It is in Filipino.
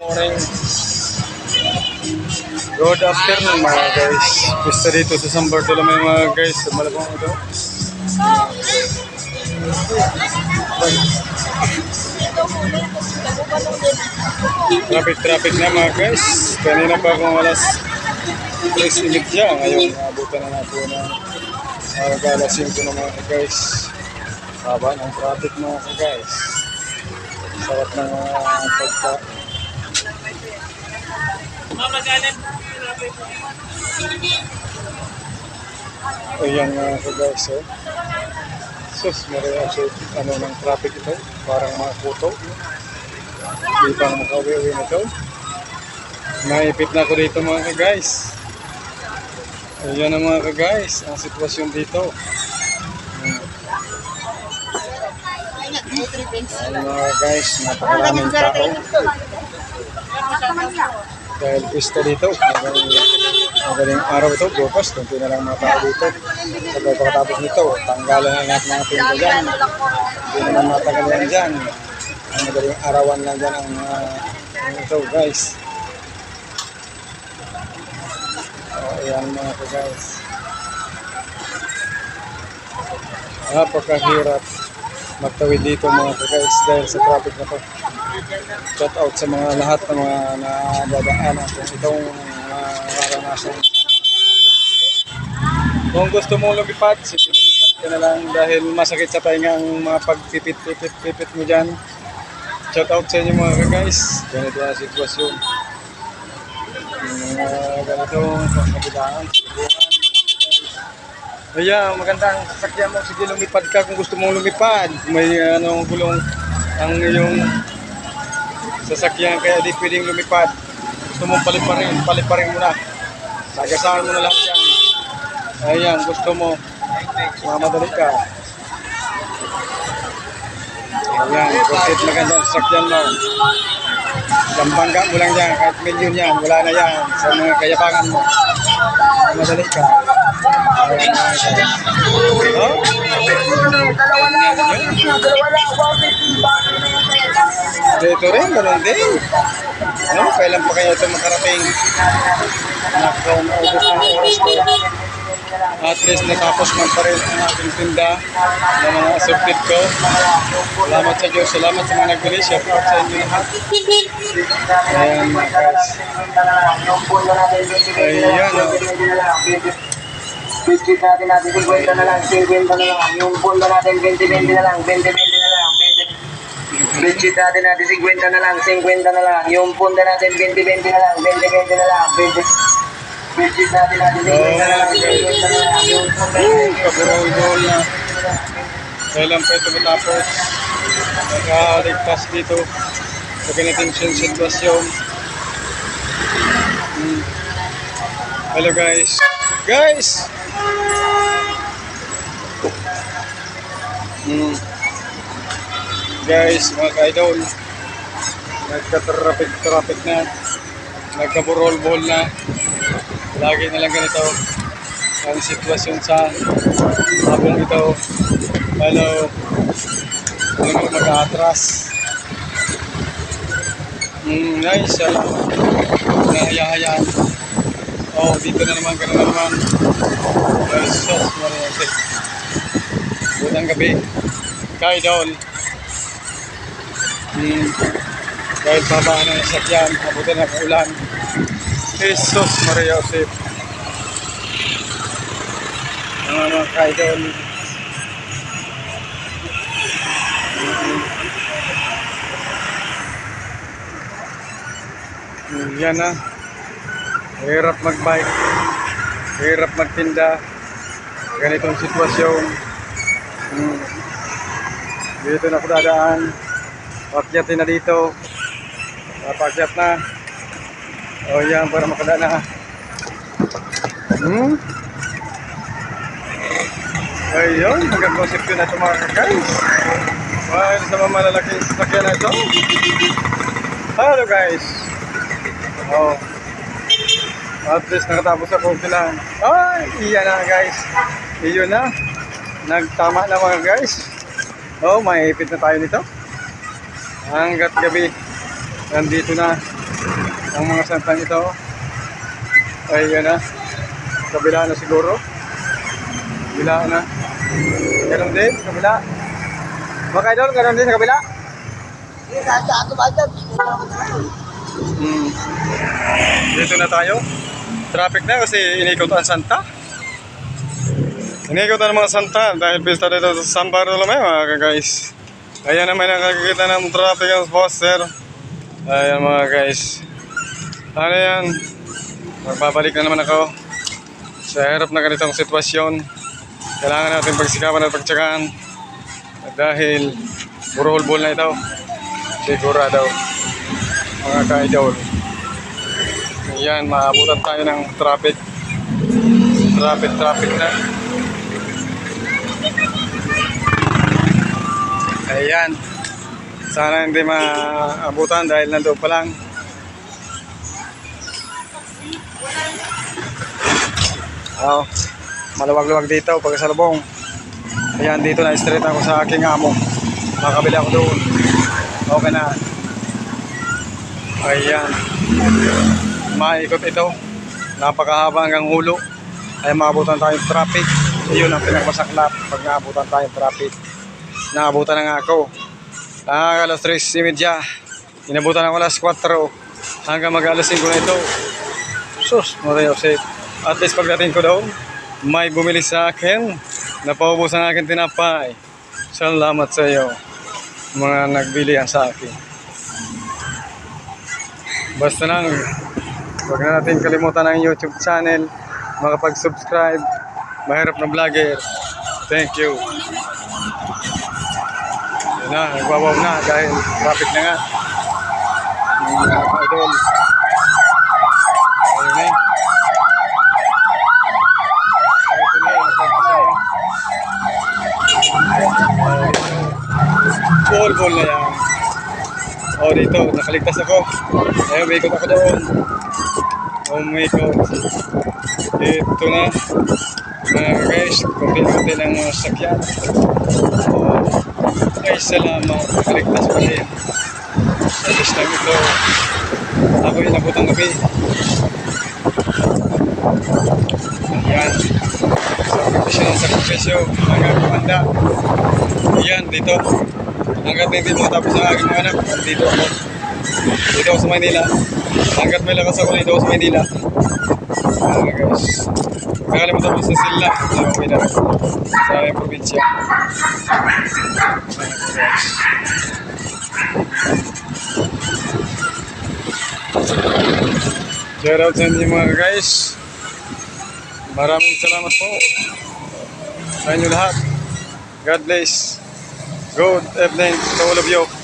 Morning. Good afternoon mga guys. Pista dito sa San Bartolome mga guys. Sa Malabang ito. Traffic traffic na mga guys. Kanina pa akong alas 3 init siya. Ngayon naabutan na natin ng uh, alas 5 na mga guys. Haba ng traffic mga guys. Sarap ng uh, pagka Ayan nga ako guys, oh. Sus, meron kasi ano ng traffic ito. Parang mga puto. Di pa makawiwi na ito. Naipit na ako dito mga ka-guys. Ayan ang mga ka-guys, ang sitwasyon dito. Ayan mga guys, napakaraming tao. Dahil pista dito, magaling, magaling araw ito, bukas, kunti na lang mga tao dito. Sa pagkatapos nito, tanggalan na lahat mga pinto dyan. Hindi naman matagal yan dyan. Ang madaling arawan lang dyan ang uh, ang ito guys. Oh, ayan mga ko guys. Napakahirap magtawid dito mga ko guys dahil sa traffic na to. Shout out sa mga lahat ng mga nadadaan natin itong uh, naranasan. Kung gusto mong lumipad, sige lumipad ka na lang dahil masakit sa tainga ang mga pagpipit-pipit-pipit mo dyan. Shout out sa inyo mga guys. Ganito ang sitwasyon. Mga ganitong kabilaan, Kaya magandang sasakyan mo. Sige lumipad ka kung gusto mong lumipad. May anong gulong ang iyong sasakyan kaya di pwedeng lumipad. Gusto mong paliparin, paliparin mo na. Sagasaan mo na lahat yan. Ayan, gusto mo. Mamadali ka. Ayan, kasi magandang sasakyan mo. Gambangga mo lang yan, kahit milyon yan, wala na yan sa mga kayabangan mo. Madali ka. Ayan, guys. Oh? Dito rin, ganun din. Ano, kailan pa kaya ito makarating? Naka, naubos na ang oras ko. At least natapos man pa rin ang aking tinda ng mga assorted ko. Salamat sa Diyos, salamat sa mga nagbili. Shout out sa inyo lahat. Ayan mga guys. Ayan, oh. Biscuit natin natin 50 na lang, 50 na lang. Yung pondo natin 20-20 na lang, 20-20 na lang. 20. Biscuit natin natin 50 na lang, 50 na lang. Yung pondo natin 20-20 na lang, 20-20 na lang. 20. Biscuit natin natin 50 na lang, 50 na lang. Yung pondo natin Kaburol-burol na. Kailan pa ito matapos? Nakaligtas dito sa ganitong sitwasyon. Hmm. Hello guys. Guys! Hmm. Guys, mga ka-idol. Nagka-traffic-traffic na. Nagka-burol-bol na. Lagi na lang ganito ang sitwasyon sa habang ito. Hello. Ano mag-atras? Mm, nice. Salamat. Nahayahayaan. Oh, dito na naman, gano'n na naman. Jesus, Mariante. Unang gabi. Kay Hmm. Dahil baba ng sakyan, abutin ng ulan. Jesus, Maria Joseph. Mga mga kaidol. Mm, Yan na. Hirap magbike. Hirap magtinda. Ganitong sitwasyon. Hmm. Dito na dadaan. Pakyatin na dito. Papakyat na. O yan, para makada na. Hmm? Ayun, hanggang konsepto na ito mga guys. Well, sa mga malalaking sasakyan na ito. Hello guys. Oh. At least nakatapos ako lang. Ay, iyan na guys. Iyon na. Nagtama na mga guys. Oh, maipit na tayo nito. Hanggat gabi. nandito na ang mga santang ito. Ay, yan na. Kabila na siguro. Kabila na. Ganon din, kabila. Mga idol, ganon din sa kabila. Hmm. Dito na tayo. Traffic na kasi inikot ang Santa. Inikot na ng mga Santa dahil pista dito sa San Bartolome mga guys. Ayan naman nakakikita ng traffic ang poster. Ayan mga guys. Ano yan? Magbabalik na naman ako. Sa harap na ganitong sitwasyon. Kailangan natin pagsikapan at pagtsagaan. Dahil burol na ito. Sigurado. Mga ka-idol. Yan, maabutan tayo ng traffic. Traffic, traffic na. Ayan. Sana hindi maabutan dahil nandoon pa lang. Oh, maluwag-luwag dito pagkasalubong. Ayan, dito na straight ako sa aking amo. Makabili ako doon. Okay na. Ayan. Maikot ito. Napakahaba hanggang hulo. Ay maabutan tayong traffic. Iyon ang pinagmasaklap pag naabutan tayong traffic. Naabutan na nga ako. Ah, alas 3.30. Inabutan ako alas 4. Hanggang mag alas 5 na ito. Sus, Maria Jose. At least pagdating ko doon, may bumili sa akin. Napaubos ang akin tinapay. Salamat sa iyo. Mga nagbili yan sa akin. Basta lang, huwag na natin kalimutan ang YouTube channel, makapag-subscribe, mahirap na vlogger. Thank you. Na, nagwawaw na dahil traffic na nga. Yung mga ka-idol. Ayun na eh. Ito na na. Yan. Oh, dito, nakaligtas ako. Ayun, umikot ako doon. Umikot. Dito na. Mga guys, kunti-kunti lang mga sakyan. Oh, ay, salamat. Nakaligtas pa rin. Sa listang ito. Ako inabot ang gabi. Ayan. Sa ng sakripisyo, hanggang kumanda. Ayan, dito. Hanggat hindi mo tapos ang aking mga anak, dito ako. Dito ako sa Maynila. Hanggat may lakas ako dito ako sa Maynila. Guys. Nakalimutan mo sa sila. Sa Maynila. Sa aming probinsya. Guys. Shout out sa guys. Maraming salamat po sa inyo lahat. God bless. Good evening to all of you.